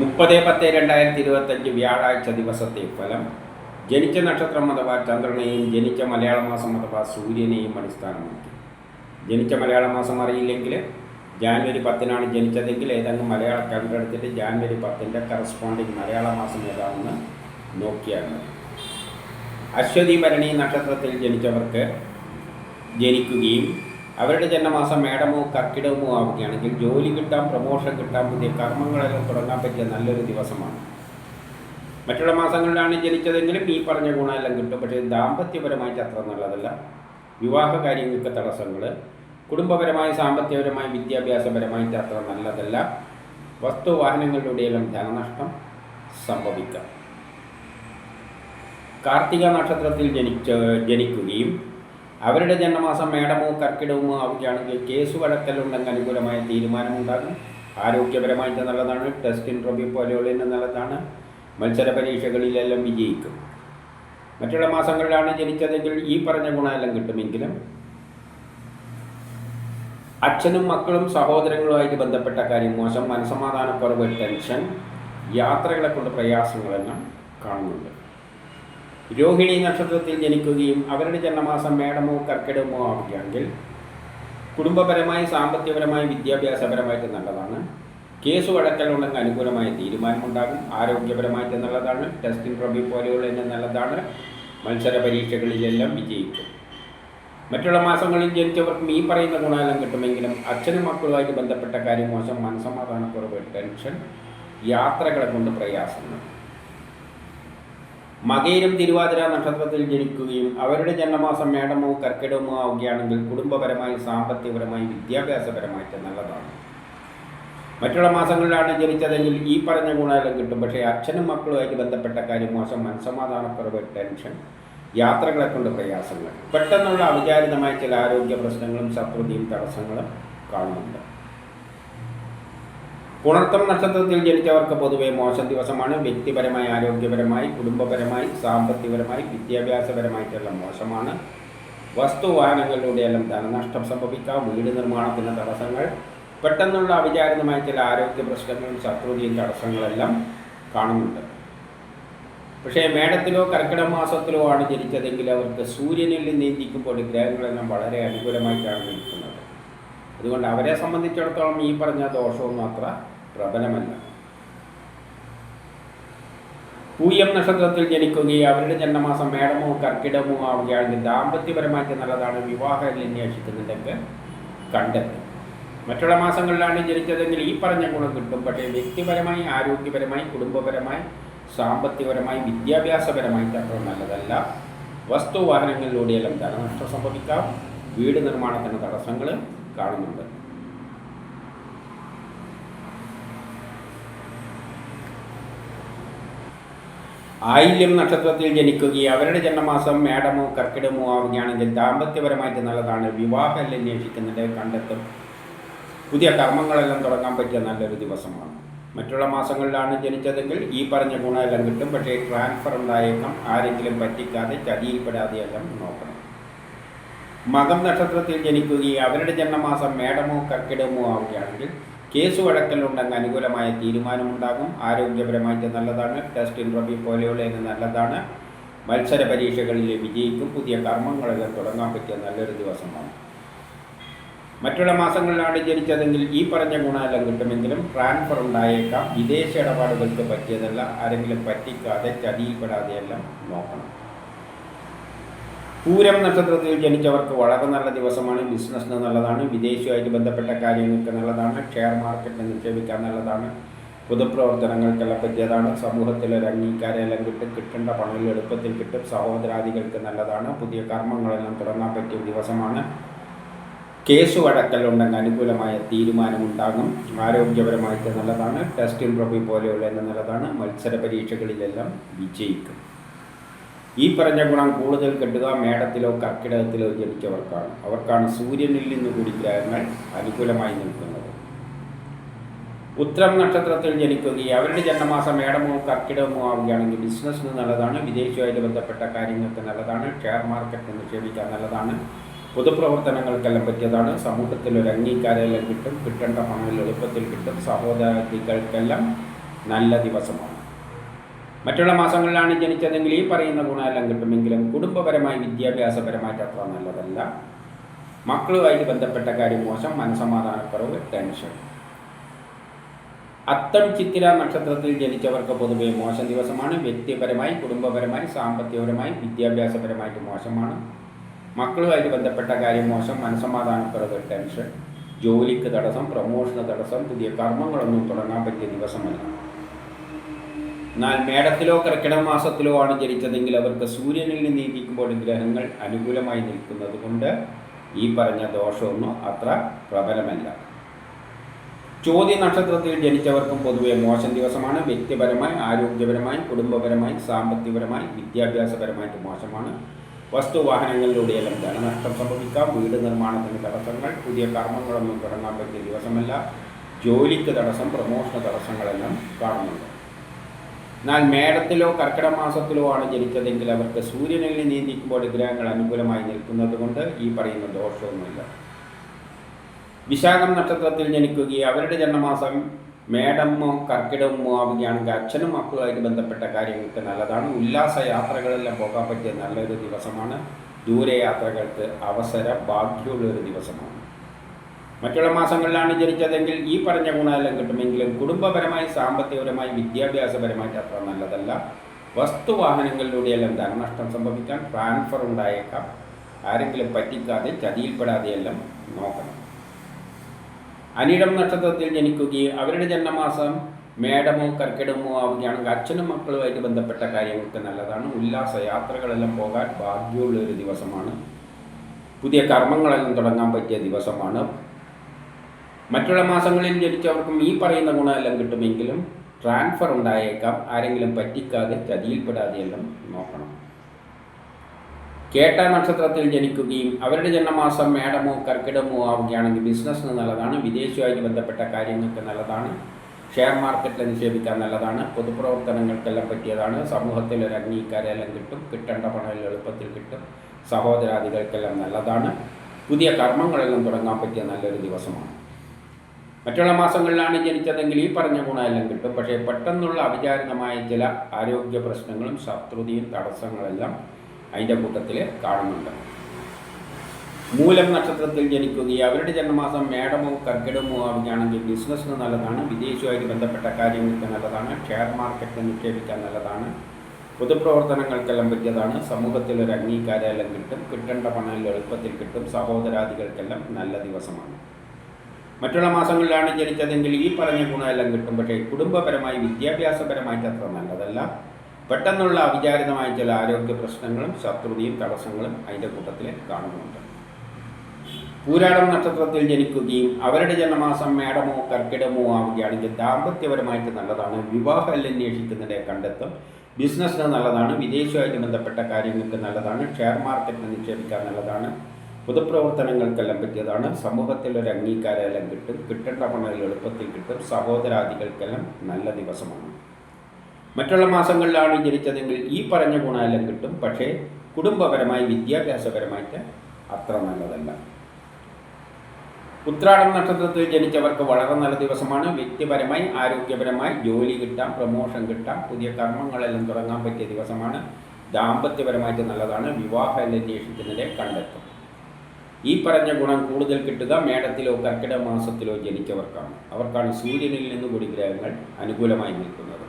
മുപ്പത് പത്ത് രണ്ടായിരത്തി ഇരുപത്തഞ്ച് വ്യാഴാഴ്ച ദിവസത്തെ ഫലം ജനിച്ച നക്ഷത്രം അഥവാ ചന്ദ്രനെയും ജനിച്ച മലയാള മാസം അഥവാ സൂര്യനെയും അടിസ്ഥാനമാക്കി. ജനിച്ച മലയാള മാസം അറിയില്ലെങ്കിൽ ജാനുവരി പത്തിനാണ് ജനിച്ചതെങ്കിൽ ഏതെങ്കിലും മലയാള കലണ്ടർ എടുത്തിട്ട് ജാനുവരി പത്തിന്റെ കറസ്പോണ്ടിങ് മലയാള മാസം ഏതാണെന്ന് നോക്കിയാൽ മതി. അശ്വതി ഭരണി നക്ഷത്രത്തിൽ ജനിച്ചവർക്ക് ജനിക്കുകയും അവരുടെ ജന്മമാസം മേടമോ കർക്കിടകമോ ആവുകയാണെങ്കിൽ ജോലി കിട്ടാം പ്രമോഷൻ കിട്ടാം പുതിയ കർമ്മങ്ങളെല്ലാം തുടങ്ങാൻ പറ്റിയ നല്ലൊരു ദിവസമാണ്. മറ്റുള്ള മാസങ്ങളിലാണ് ജനിച്ചതെങ്കിലും ഈ പറഞ്ഞ ഗുണമെല്ലാം കിട്ടും. പക്ഷേ ദാമ്പത്യപരമായിട്ട് അത്ര നല്ലതല്ല. വിവാഹ കാര്യങ്ങൾക്ക് തടസ്സങ്ങൾ കുടുംബപരമായി സാമ്പത്തികപരമായി വിദ്യാഭ്യാസപരമായിട്ട് അത്ര നല്ലതല്ല. വസ്തു വാഹനങ്ങളിലൂടെയെല്ലാം ധനനഷ്ടം സംഭവിക്കാം. കാർത്തിക നക്ഷത്രത്തിൽ ജനിച്ച ജനിക്കുകയും അവരുടെ ജന്മമാസം മേടമോ കർക്കിടകമോ ആവുകയാണെങ്കിൽ കേസ് വഴക്കലുണ്ടെങ്കിൽ അനുകൂലമായ തീരുമാനമുണ്ടാകും. ആരോഗ്യപരമായിട്ട് നല്ലതാണ്. ടെസ്റ്റ് ഇൻട്രോബി പോലെയുള്ള നല്ലതാണ്. മത്സര പരീക്ഷകളിലെല്ലാം വിജയിക്കും. മറ്റുള്ള മാസങ്ങളിലാണ് ജനിച്ചതെങ്കിൽ ഈ പറഞ്ഞ ഗുണമെല്ലാം കിട്ടുമെങ്കിലും അച്ഛനും മക്കളും സഹോദരങ്ങളുമായിട്ട് ബന്ധപ്പെട്ട കാര്യം മോശം മനസമാധാനക്കുറവ് ടെൻഷൻ യാത്രകളെ കൊണ്ട് പ്രയാസങ്ങളെല്ലാം കാണുന്നുണ്ട്. രോഹിണി നക്ഷത്രത്തിൽ ജനിക്കുകയും അവരുടെ ജന്മമാസം മേടമോ കർക്കിടകമോ ആവുകയാണെങ്കിൽ കുടുംബപരമായി സാമ്പത്തികപരമായി വിദ്യാഭ്യാസപരമായിട്ട് നല്ലതാണ്. കേസ് വഴക്കലുണ്ടെങ്കിൽ അനുകൂലമായ തീരുമാനമുണ്ടാകും. ആരോഗ്യപരമായിട്ട് നല്ലതാണ്. ടെസ്റ്റിംഗ് റബി പോലെയുള്ള തന്നെ നല്ലതാണ്. മത്സര പരീക്ഷകളിലെല്ലാം വിജയിക്കും. മറ്റുള്ള മാസങ്ങളിൽ ജനിച്ചവർക്ക് ഈ പറയുന്ന ഗുണമെല്ലാം കിട്ടുമെങ്കിലും അച്ഛനും മക്കളുമായിട്ട് ബന്ധപ്പെട്ട കാര്യം മോശം മനസമാധാനക്കുറവ് ടെൻഷൻ യാത്രകളെ കൊണ്ട് പ്രയാസങ്ങൾ. മകയിലും തിരുവാതിര നക്ഷത്രത്തിൽ ജനിക്കുകയും അവരുടെ ജന്മമാസം മേടമോ കർക്കിടമോ ആവുകയാണെങ്കിൽ കുടുംബപരമായി സാമ്പത്തികപരമായി വിദ്യാഭ്യാസപരമായിട്ട് നല്ലതാണ്. മറ്റുള്ള മാസങ്ങളിലാണ് ജനിച്ചതെങ്കിൽ ഈ പറഞ്ഞ ഗുണമെല്ലാം കിട്ടും. പക്ഷേ അച്ഛനും മക്കളുമായിട്ട് ബന്ധപ്പെട്ട കാര്യം മോശം മനസ്സമാധാനക്കുറവ് ടെൻഷൻ യാത്രകളെ കൊണ്ട് പ്രയാസങ്ങൾ. പെട്ടെന്നുള്ള അവിചാരിതമായ ചില ആരോഗ്യ പ്രശ്നങ്ങളും ശത്രുതയും തടസ്സങ്ങളും കാണുന്നുണ്ട്. പുണർത്തം നക്ഷത്രത്തിൽ ജനിച്ചവർക്ക് പൊതുവെ മോശം ദിവസമാണ്. വ്യക്തിപരമായി ആരോഗ്യപരമായി കുടുംബപരമായി സാമ്പത്തികപരമായി വിദ്യാഭ്യാസപരമായിട്ടുള്ള മോശമാണ്. വസ്തു വാഹനങ്ങളിലൂടെയെല്ലാം ധനനഷ്ടം സംഭവിക്കാം. വീട് നിർമ്മാണത്തിന് തടസ്സങ്ങൾ. പെട്ടെന്നുള്ള അവിചാരിതമായ ചില ആരോഗ്യ പ്രശ്നങ്ങളും ശത്രുതയും തടസ്സങ്ങളെല്ലാം കാണുന്നുണ്ട്. പക്ഷേ മേടത്തിലോ കർക്കിടക മാസത്തിലോ ആണ് ജനിച്ചതെങ്കിൽ അവർക്ക് സൂര്യനിൽ നീന്തിക്കുമ്പോൾ ഗ്രഹങ്ങളെല്ലാം വളരെ അനുകൂലമായിട്ടാണ് നിൽക്കുന്നത്. അതുകൊണ്ട് അവരെ സംബന്ധിച്ചിടത്തോളം ഈ പറഞ്ഞ ദോഷവും അത്ര പ്രബലമല്ല. പൂയം നക്ഷത്രത്തിൽ ജനിക്കുകയും അവരുടെ ജന്മമാസം മേടമോ കർക്കിടമോ ആവുകയാണെങ്കിൽ ദാമ്പത്യപരമായിട്ട് നല്ലതാണ്. വിവാഹം അന്വേഷിക്കുന്നുണ്ടെങ്കിൽ കണ്ടെത്തും. മറ്റുള്ള മാസങ്ങളിലാണ് ജനിച്ചതെങ്കിൽ ഈ പറഞ്ഞ ഗുണം കിട്ടും. പക്ഷേ വ്യക്തിപരമായി ആരോഗ്യപരമായി കുടുംബപരമായി സാമ്പത്തികപരമായി വിദ്യാഭ്യാസപരമായിട്ട് അത്ര നല്ലതല്ല. വസ്തു വാഹനങ്ങളിലൂടെയെല്ലാം ധനനഷ്ടം സംഭവിക്കാം. വീട് നിർമ്മാണത്തിന് തടസ്സങ്ങൾ കാണുന്നുണ്ട്. ആയില്യം നക്ഷത്രത്തിൽ ജനിക്കുകയും അവരുടെ ജന്മമാസം മേടമോ കർക്കിടമോ ആവുകയാണെങ്കിൽ ദാമ്പത്യപരമായിട്ട് നല്ലതാണ്. വിവാഹം അന്വേഷിക്കുന്നുണ്ട് കണ്ടെത്തും. പുതിയ കർമ്മങ്ങളെല്ലാം തുടങ്ങാൻ പറ്റിയ നല്ലൊരു ദിവസമാണ്. മറ്റുള്ള മാസങ്ങളിലാണ് ജനിച്ചതെങ്കിൽ ഈ പറഞ്ഞ ഗുണമെല്ലാം കിട്ടും. പക്ഷേ ട്രാൻസ്ഫർ ഉണ്ടായേക്കാം. ആരെങ്കിലും പറ്റിക്കാതെ ചതിയിൽപ്പെടാതെയെല്ലാം നോക്കണം. മകം നക്ഷത്രത്തിൽ ജനിക്കുകയും അവരുടെ ജന്മമാസം മേടമോ കർക്കിടമോ ആവുകയാണെങ്കിൽ കേസ് വഴക്കലുണ്ടെങ്കിൽ അനുകൂലമായ തീരുമാനമുണ്ടാകും. ആരോഗ്യപരമായിട്ട് നല്ലതാണ്. ടെസ്റ്റ് ഇൻട്രോബി പോലെയുള്ള നല്ലതാണ്. മത്സര പരീക്ഷകളിൽ വിജയിക്കും. പുതിയ കർമ്മങ്ങളെല്ലാം തുടങ്ങാൻ പറ്റിയ നല്ലൊരു ദിവസമാണ്. മറ്റുള്ള മാസങ്ങളിലാണ് ജനിച്ചതെങ്കിൽ ഈ പറഞ്ഞ ഗുണമെല്ലാം കിട്ടുമെങ്കിലും ട്രാൻസ്ഫർ ഉണ്ടായേക്കാം. വിദേശ ഇടപാടുകൾക്ക് പറ്റിയതല്ല. ആരെങ്കിലും പറ്റിക്കാതെ ചതിയിൽപ്പെടാതെയെല്ലാം നോക്കണം. പൂരം നക്ഷത്രത്തിൽ ജനിച്ചവർക്ക് വളരെ നല്ല ദിവസമാണ് ബിസിനസ്സിന് നല്ലതാണ് വിദേശവുമായിട്ട് ബന്ധപ്പെട്ട കാര്യങ്ങൾക്ക് നല്ലതാണ് ഷെയർ മാർക്കറ്റിൽ നിക്ഷേപിക്കാൻ നല്ലതാണ് പൊതുപ്രവർത്തനങ്ങൾക്കെല്ലാം പറ്റിയതാണ് സമൂഹത്തിൽ ഒരു അംഗീകാരമെല്ലാം കിട്ടും കിട്ടേണ്ട പണം എളുപ്പത്തിൽ കിട്ടും സഹോദരാദികൾക്ക് നല്ലതാണ് പുതിയ കർമ്മങ്ങളെല്ലാം തുടങ്ങാൻ പറ്റിയ ദിവസമാണ്. കേസ് വഴക്കലുണ്ടെങ്കിൽ അനുകൂലമായ തീരുമാനമുണ്ടാകും ആരോഗ്യപരമായിട്ട് നല്ലതാണ് ടെസ്റ്റ് ഇൻട്രോഫി പോലെയുള്ള നല്ലതാണ് മത്സര പരീക്ഷകളിലെല്ലാം വിജയിക്കും. ഈ പറഞ്ഞ ഗുണം കൂടുതൽ കിട്ടുക മേടത്തിലോ കർക്കിടകത്തിലോ ജനിച്ചവർക്കാണ്. അവർക്കാണ് സൂര്യനിൽ നിന്ന് കൂടി ഗ്രഹങ്ങൾ അനുകൂലമായി നിൽക്കുന്നത്. ഉത്തരം നക്ഷത്രത്തിൽ ജനിക്കുകയും അവരുടെ ജന്മമാസം മേടമോ കർക്കിടകമോ ആവുകയാണെങ്കിൽ ബിസിനസ്സിന് നല്ലതാണ് വിദേശവുമായിട്ട് ബന്ധപ്പെട്ട കാര്യങ്ങൾക്ക് നല്ലതാണ് ഷെയർ മാർക്കറ്റ് നിക്ഷേപിക്കാൻ നല്ലതാണ് പൊതുപ്രവർത്തനങ്ങൾക്കെല്ലാം പറ്റിയതാണ് സമൂഹത്തിൽ ഒരു അംഗീകാരമെല്ലാം കിട്ടും കിട്ടേണ്ട പണങ്ങൾ എളുപ്പത്തിൽ കിട്ടും സഹോദരികൾക്കെല്ലാം നല്ല ദിവസമാണ്. മറ്റുള്ള മാസങ്ങളിലാണ് ജനിച്ചതെങ്കിൽ ഈ പറയുന്ന ഗുണമെല്ലാം കിട്ടുമെങ്കിലും കുടുംബപരമായി വിദ്യാഭ്യാസപരമായിട്ട് അത്ര നല്ലതല്ല. മക്കളുമായിട്ട് ബന്ധപ്പെട്ട കാര്യം മോശം മനസമാധാനക്കുറവ് ടെൻഷൻ അത്തം ചിത്തിര നക്ഷത്രത്തിൽ ജനിച്ചവർക്ക് പൊതുവെ മോശം ദിവസമാണ്. വ്യക്തിപരമായി കുടുംബപരമായി സാമ്പത്തികപരമായി വിദ്യാഭ്യാസപരമായിട്ട് മോശമാണ്. മക്കളുമായിട്ട് ബന്ധപ്പെട്ട കാര്യം മോശം മനസമാധാനക്കുറവ് ടെൻഷൻ ജോലിക്ക് തടസ്സം പ്രമോഷന് തടസ്സം പുതിയ കർമ്മങ്ങളൊന്നും തുടങ്ങാൻ പറ്റിയ ദിവസമല്ല. എന്നാൽ മേടത്തിലോ കർക്കിടക മാസത്തിലോ ആണ് ജനിച്ചതെങ്കിൽ അവർക്ക് സൂര്യനിൽ നിന്ന് നീതിക്കുമ്പോൾ ഗ്രഹങ്ങൾ അനുകൂലമായി നിൽക്കുന്നത് കൊണ്ട് ഈ പറഞ്ഞ ദോഷമൊന്നും അത്ര പ്രബലമല്ല. ചോദ്യ നക്ഷത്രത്തിൽ ജനിച്ചവർക്കും പൊതുവെ മോശം ദിവസമാണ്. വ്യക്തിപരമായി ആരോഗ്യപരമായി കുടുംബപരമായി സാമ്പത്തികപരമായി വിദ്യാഭ്യാസപരമായിട്ട് മോശമാണ്. വസ്തുവാഹനങ്ങളിലൂടെയെല്ലാം ധനനഷ്ടം സംഭവിക്കാം. വീട് നിർമ്മാണത്തിന് തടസ്സങ്ങൾ പുതിയ കർമ്മങ്ങളൊന്നും തുടങ്ങാൻ പറ്റിയ ദിവസമല്ല. ജോലിക്ക് തടസ്സം പ്രമോഷണ തടസ്സങ്ങളെല്ലാം കാണുന്നുണ്ട്. എന്നാൽ മേടത്തിലോ കർക്കിടക മാസത്തിലോ ആണ് ജനിച്ചതെങ്കിൽ അവർക്ക് സൂര്യനിൽ നീന്തിക്കുമ്പോൾ ഗ്രഹങ്ങൾ അനുകൂലമായി നിൽക്കുന്നത് കൊണ്ട് ഈ പറയുന്ന ദോഷമൊന്നുമില്ല. വിശാഖം നക്ഷത്രത്തിൽ ജനിക്കുകയും അവരുടെ ജന്മമാസം മേടമോ കർക്കിടമോ ആവുകയാണെങ്കിൽ അച്ഛനും മക്കളുമായിട്ട് ബന്ധപ്പെട്ട കാര്യങ്ങൾക്ക് നല്ലതാണ്. ഉല്ലാസ യാത്രകളെല്ലാം പോകാൻ പറ്റിയ നല്ലൊരു ദിവസമാണ്. ദൂരയാത്രകൾക്ക് അവസര ഭാഗ്യമുള്ള ഒരു ദിവസമാണ്. മറ്റുള്ള മാസങ്ങളിലാണ് ജനിച്ചതെങ്കിൽ ഈ പറഞ്ഞ ഗുണമെല്ലാം കിട്ടുമെങ്കിലും കുടുംബപരമായി സാമ്പത്തികപരമായി വിദ്യാഭ്യാസപരമായിട്ട് അത്ര നല്ലതല്ല. വസ്തുവാഹനങ്ങളിലൂടെയെല്ലാം ധനനഷ്ടം സംഭവിക്കാം ട്രാൻസ്ഫർ ഉണ്ടായേക്കാം. ആരെങ്കിലും പറ്റിക്കാതെ ചതിയിൽപ്പെടാതെയെല്ലാം നോക്കണം. അനിടം നക്ഷത്രത്തിൽ ജനിക്കുകയും അവരുടെ ജന്മമാസം മേടമോ കർക്കിടമോ ആവുകയാണെങ്കിൽ അച്ഛനും മക്കളുമായിട്ട് ബന്ധപ്പെട്ട കാര്യങ്ങൾക്ക് നല്ലതാണ്. ഉല്ലാസ യാത്രകളെല്ലാം പോകാൻ ഭാഗ്യമുള്ള ഒരു ദിവസമാണ്. പുതിയ കർമ്മങ്ങളെല്ലാം തുടങ്ങാൻ പറ്റിയ ദിവസമാണ്. മറ്റുള്ള മാസങ്ങളിൽ ജനിച്ചവർക്കും ഈ പറയുന്ന ഗുണമെല്ലാം കിട്ടുമെങ്കിലും ട്രാൻസ്ഫർ ഉണ്ടായേക്കാം. ആരെങ്കിലും പറ്റിക്കാതെ ചതിയിൽപ്പെടാതെ എല്ലാം നോക്കണം. കേട്ട നക്ഷത്രത്തിൽ ജനിക്കുകയും അവരുടെ ജന്മമാസം മേടമോ കർക്കിടമോ ആവുകയാണെങ്കിൽ ബിസിനസ്സിന് നല്ലതാണ് വിദേശവുമായി ബന്ധപ്പെട്ട കാര്യങ്ങൾക്ക് നല്ലതാണ് ഷെയർ മാർക്കറ്റിൽ നിക്ഷേപിക്കാൻ നല്ലതാണ് പൊതുപ്രവർത്തനങ്ങൾക്കെല്ലാം പറ്റിയതാണ് സമൂഹത്തിൽ ഒരു അംഗീകാരമെല്ലാം കിട്ടും കിട്ടേണ്ട പണം എളുപ്പത്തിൽ കിട്ടും സഹോദരാദികൾക്കെല്ലാം നല്ലതാണ്. പുതിയ കർമ്മങ്ങളെല്ലാം തുടങ്ങാൻ പറ്റിയ നല്ലൊരു ദിവസമാണ്. മറ്റുള്ള മാസങ്ങളിലാണ് ജനിച്ചതെങ്കിൽ ഈ പറഞ്ഞ ഗുണമെല്ലാം കിട്ടും. പക്ഷേ പെട്ടെന്നുള്ള അവിചാരിതമായ ചില ആരോഗ്യ പ്രശ്നങ്ങളും ശത്രുതയും തടസ്സങ്ങളെല്ലാം അതിന്റെ കൂട്ടത്തിൽ കാണുന്നുണ്ട്. മൂലം നക്ഷത്രത്തിൽ ജനിക്കുകയും അവരുടെ ജന്മമാസം മേടമോ കർക്കിടമോ ആവുകയാണെങ്കിൽ ബിസിനസ്സിന് നല്ലതാണ് വിദേശവുമായിട്ട് ബന്ധപ്പെട്ട കാര്യങ്ങൾക്ക് നല്ലതാണ് ഷെയർ മാർക്കറ്റിൽ നിക്ഷേപിക്കാൻ നല്ലതാണ് പൊതുപ്രവർത്തനങ്ങൾക്കെല്ലാം പറ്റിയതാണ് സമൂഹത്തിൽ ഒരു അംഗീകാരമെല്ലാം കിട്ടും കിട്ടേണ്ട പണം എളുപ്പത്തിൽ കിട്ടും സഹോദരാദികൾക്കെല്ലാം നല്ല ദിവസമാണ്. മറ്റുള്ള മാസങ്ങളിലാണ് ജനിച്ചതെങ്കിൽ ഈ പറഞ്ഞ ഗുണമെല്ലാം കിട്ടും. പക്ഷേ കുടുംബപരമായി വിദ്യാഭ്യാസപരമായിട്ട് അത്ര നല്ലതല്ല. പെട്ടെന്നുള്ള അവിചാരിതമായ ചില ആരോഗ്യ പ്രശ്നങ്ങളും ശത്രുതയും തടസ്സങ്ങളും അതിന്റെ കൂട്ടത്തിൽ കാണുന്നുണ്ട്. പൂരാടം നക്ഷത്രത്തിൽ ജനിക്കുകയും അവരുടെ ജന്മമാസം മേടമോ കർക്കിടമോ ആവുകയാണെങ്കിൽ ദാമ്പത്യപരമായിട്ട് നല്ലതാണ്. വിവാഹം അന്വേഷിക്കുന്നതിനെ കണ്ടെത്തും. ബിസിനസ്സിന് നല്ലതാണ്. വിദേശവുമായിട്ട് ബന്ധപ്പെട്ട കാര്യങ്ങൾക്ക് നല്ലതാണ്. ഷെയർ മാർക്കറ്റിൽ നിക്ഷേപിക്കാൻ നല്ലതാണ്. പൊതുപ്രവർത്തനങ്ങൾക്കെല്ലാം പറ്റിയതാണ്. സമൂഹത്തിൽ ഒരു അംഗീകാരമെല്ലാം കിട്ടും. കിട്ടേണ്ട പണം എളുപ്പത്തിൽ കിട്ടും. സഹോദരാദികൾക്കെല്ലാം നല്ല ദിവസമാണ്. മറ്റുള്ള മാസങ്ങളിലാണ് ജനിച്ചതെങ്കിൽ ഈ പറഞ്ഞ ഗുണമെല്ലാം കിട്ടും. പക്ഷേ കുടുംബപരമായി വിദ്യാഭ്യാസപരമായിട്ട് അത്ര നല്ലതല്ല. ഉത്രാടം നക്ഷത്രത്തിൽ ജനിച്ചവർക്ക് വളരെ നല്ല ദിവസമാണ്. വ്യക്തിപരമായി ആരോഗ്യപരമായി ജോലി കിട്ടാം പ്രമോഷൻ കിട്ടാം പുതിയ കർമ്മങ്ങളെല്ലാം തുടങ്ങാൻ പറ്റിയ ദിവസമാണ്. ദാമ്പത്യപരമായിട്ട് നല്ലതാണ്. വിവാഹം അന്വേഷിക്കുന്നതിനെ കണ്ടെത്തും. ഈ പറഞ്ഞ ഗുണം കൂടുതൽ കിട്ടുക മേടത്തിലോ കർക്കിടക മാസത്തിലോ ജനിച്ചവർക്കാണ്. അവർക്കാണ് സൂര്യനിൽ നിന്ന് കൂടി ഗ്രഹങ്ങൾ അനുകൂലമായി നിൽക്കുന്നത്.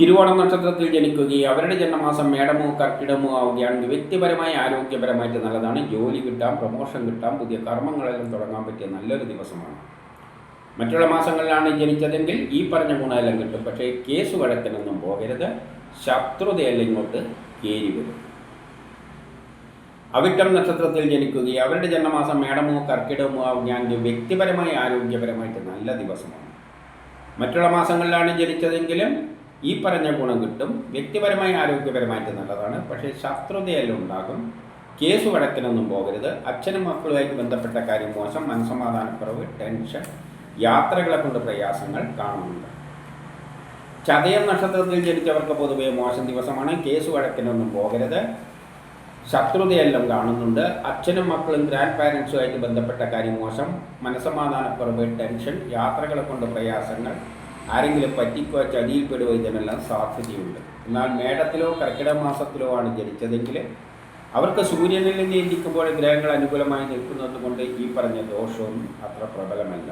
തിരുവോണം നക്ഷത്രത്തിൽ ജനിക്കുകയും അവരുടെ ജന്മമാസം മേടമോ കർക്കിടമോ ആവുകയാണെങ്കിൽ വ്യക്തിപരമായി ആരോഗ്യപരമായിട്ട് നല്ലതാണ്. ജോലി കിട്ടാം പ്രൊമോഷൻ കിട്ടാം പുതിയ കർമ്മങ്ങളെല്ലാം തുടങ്ങാൻ പറ്റിയ നല്ലൊരു ദിവസമാണ്. മറ്റുള്ള മാസങ്ങളിലാണ് ജനിച്ചതെങ്കിൽ ഈ പറഞ്ഞ ഗുണമെല്ലാം കിട്ടും. പക്ഷേ കേസ് വഴക്കിനൊന്നും പോകരുത്. ശത്രുതയെല്ലാം ഇങ്ങോട്ട് കയറി വരും അവിട്ടം നക്ഷത്രത്തിൽ ജനിക്കുകയും അവരുടെ ജന്മമാസം മേടമോ കർക്കിടമോ ആവുകയാണെങ്കിൽ വ്യക്തിപരമായി ആരോഗ്യപരമായിട്ട് നല്ല ദിവസമാണ്. മറ്റുള്ള മാസങ്ങളിലാണ് ജനിച്ചതെങ്കിലും ഈ പറഞ്ഞ ഗുണം കിട്ടും. വ്യക്തിപരമായി ആരോഗ്യപരമായിട്ട് നല്ലതാണ്. പക്ഷേ ശത്രുതയെല്ലാം ഉണ്ടാകും. കേസ് വഴക്കിനൊന്നും പോകരുത്. അച്ഛനും മക്കളുമായിട്ട് ബന്ധപ്പെട്ട കാര്യം മോശം. മനസ്സമാധാനക്കുറവ് ടെൻഷൻ യാത്രകളെ കൊണ്ട് പ്രയാസങ്ങൾ കാണുന്നുണ്ട്. ചതയം നക്ഷത്രത്തിൽ ജനിച്ചവർക്ക് പൊതുവെ മോശം ദിവസമാണ്. കേസ് വഴക്കിനൊന്നും പോകരുത്. ശത്രുതയെല്ലാം കാണുന്നുണ്ട്. അച്ഛനും മക്കളും ഗ്രാൻഡ് പാരൻസുമായിട്ട് ബന്ധപ്പെട്ട കാര്യം മോശം. മനസ്സമാധാനക്കുറവ് ടെൻഷൻ യാത്രകളെ കൊണ്ട് പ്രയാസങ്ങൾ. ആരെങ്കിലും പറ്റിക്കോ ചതിയിൽപ്പെടുകയോ ഇതിനെല്ലാം സാധ്യതയുണ്ട്. എന്നാൽ മേടത്തിലോ കർക്കിടക മാസത്തിലോ ആണ് ജനിച്ചതെങ്കിൽ അവർക്ക് സൂര്യനിൽ നിന്ന് ഇരിക്കുമ്പോൾ ഗ്രഹങ്ങൾ അനുകൂലമായി നിൽക്കുന്നതുകൊണ്ട് ഈ പറഞ്ഞ ദോഷവും അത്ര പ്രബലമല്ല.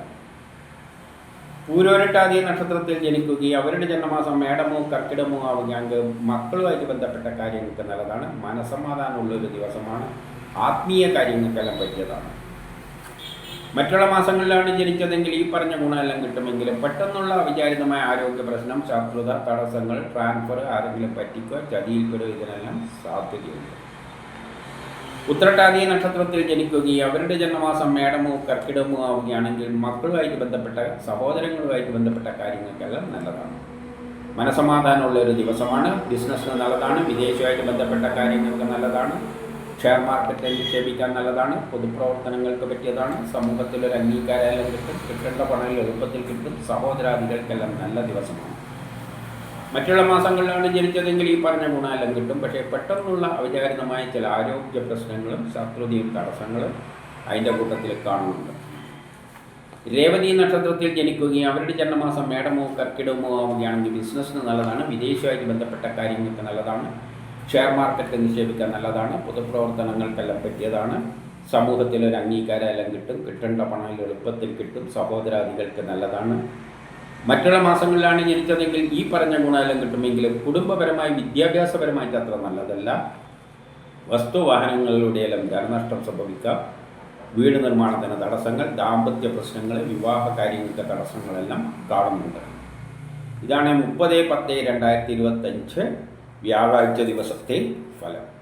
പൂരോരട്ടാതി നക്ഷത്രത്തിൽ ജനിക്കുകയും അവരുടെ ജന്മമാസം മേടമോ കർക്കിടമോ ആവുകയാണെങ്കിൽ മക്കളുമായിട്ട് ബന്ധപ്പെട്ട കാര്യങ്ങൾക്ക് നല്ലതാണ്. മനസമാധാനമുള്ള ഒരു ദിവസമാണ്. ആത്മീയ കാര്യങ്ങൾക്കെല്ലാം പറ്റിയതാണ്. മറ്റുള്ള മാസങ്ങളിലാണ് ജനിച്ചതെങ്കിൽ ഈ പറഞ്ഞ ഗുണമെല്ലാം കിട്ടുമെങ്കിലും പെട്ടെന്നുള്ള അവിചാരിതമായ ആരോഗ്യ പ്രശ്നം ശത്രുത തടസ്സങ്ങൾ ട്രാൻസ്ഫർ ആരെങ്കിലും പറ്റിക്കുക ചതിയിൽപ്പെടുക ഇതിനെല്ലാം സാധ്യതയുണ്ട്. ഉത്രട്ടാതി നക്ഷത്രത്തിൽ ജനിക്കുകയും അവരുടെ ജന്മമാസം മേടമോ കർക്കിടമോ ആവുകയാണെങ്കിൽ മക്കളുമായിട്ട് ബന്ധപ്പെട്ട സഹോദരങ്ങളുമായിട്ട് ബന്ധപ്പെട്ട കാര്യങ്ങൾക്കെല്ലാം നല്ലതാണ്. മനസമാധാനമുള്ള ഒരു ദിവസമാണ്. ബിസിനസ്സിന് നല്ലതാണ്. വിദേശമായിട്ട് ബന്ധപ്പെട്ട കാര്യങ്ങൾക്ക് നല്ലതാണ്. ഷെയർ മാർക്കറ്റിൽ നിക്ഷേപിക്കാൻ നല്ലതാണ്. പൊതുപ്രവർത്തനങ്ങൾക്ക് പറ്റിയതാണ്. സമൂഹത്തിൽ ഒരു അംഗീകാരം കിട്ടും. കിട്ടേണ്ട പണം എളുപ്പത്തിൽ കിട്ടും. സഹോദരാദികൾക്കെല്ലാം നല്ല ദിവസമാണ്. മറ്റുള്ള മാസങ്ങളിലാണ് ജനിച്ചതെങ്കിൽ ഈ പറഞ്ഞ ഗുണമെല്ലാം കിട്ടും. പക്ഷേ പെട്ടെന്നുള്ള അവിചാരിതമായ ചില ആരോഗ്യ പ്രശ്നങ്ങളും ശത്രുതയും തടസ്സങ്ങളും അതിന്റെ കൂട്ടത്തിൽ കാണുന്നുണ്ട്. രേവതി നക്ഷത്രത്തിൽ ജനിക്കുകയും അവരുടെ ജന്മമാസം മേടമോ കർക്കിടമോ ആവുകയാണെങ്കിൽ ബിസിനസ്സിന് നല്ലതാണ് വിദേശമായി ബന്ധപ്പെട്ട കാര്യങ്ങൾക്ക് നല്ലതാണ് ഷെയർ മാർക്കറ്റ് നിക്ഷേപിക്കാൻ നല്ലതാണ് പൊതുപ്രവർത്തനങ്ങൾക്കെല്ലാം പറ്റിയതാണ് സമൂഹത്തിൽ ഒരു അംഗീകാരം എല്ലാം കിട്ടും കിട്ടേണ്ട പണം എളുപ്പത്തിൽ കിട്ടും സഹോദരാദികൾക്ക് നല്ലതാണ്. മറ്റുള്ള മാസങ്ങളിലാണ് ജനിച്ചതെങ്കിൽ ഈ പറഞ്ഞ ഗുണമെല്ലാം കിട്ടുമെങ്കിലും കുടുംബപരമായി വിദ്യാഭ്യാസപരമായിട്ട് അത്ര നല്ലതല്ല. വസ്തുവാഹനങ്ങളിലൂടെയെല്ലാം ധനനഷ്ടം സംഭവിക്കാം. വീട് നിർമ്മാണത്തിന് തടസ്സങ്ങൾ ദാമ്പത്യ പ്രശ്നങ്ങൾ വിവാഹ കാര്യങ്ങൾക്ക് തടസ്സങ്ങളെല്ലാം കാണുന്നുണ്ട്. ഇതാണ് മുപ്പത് പത്ത് രണ്ടായിരത്തി ഇരുപത്തഞ്ച് വ്യാഴാഴ്ച ദിവസത്തെ ഫലം.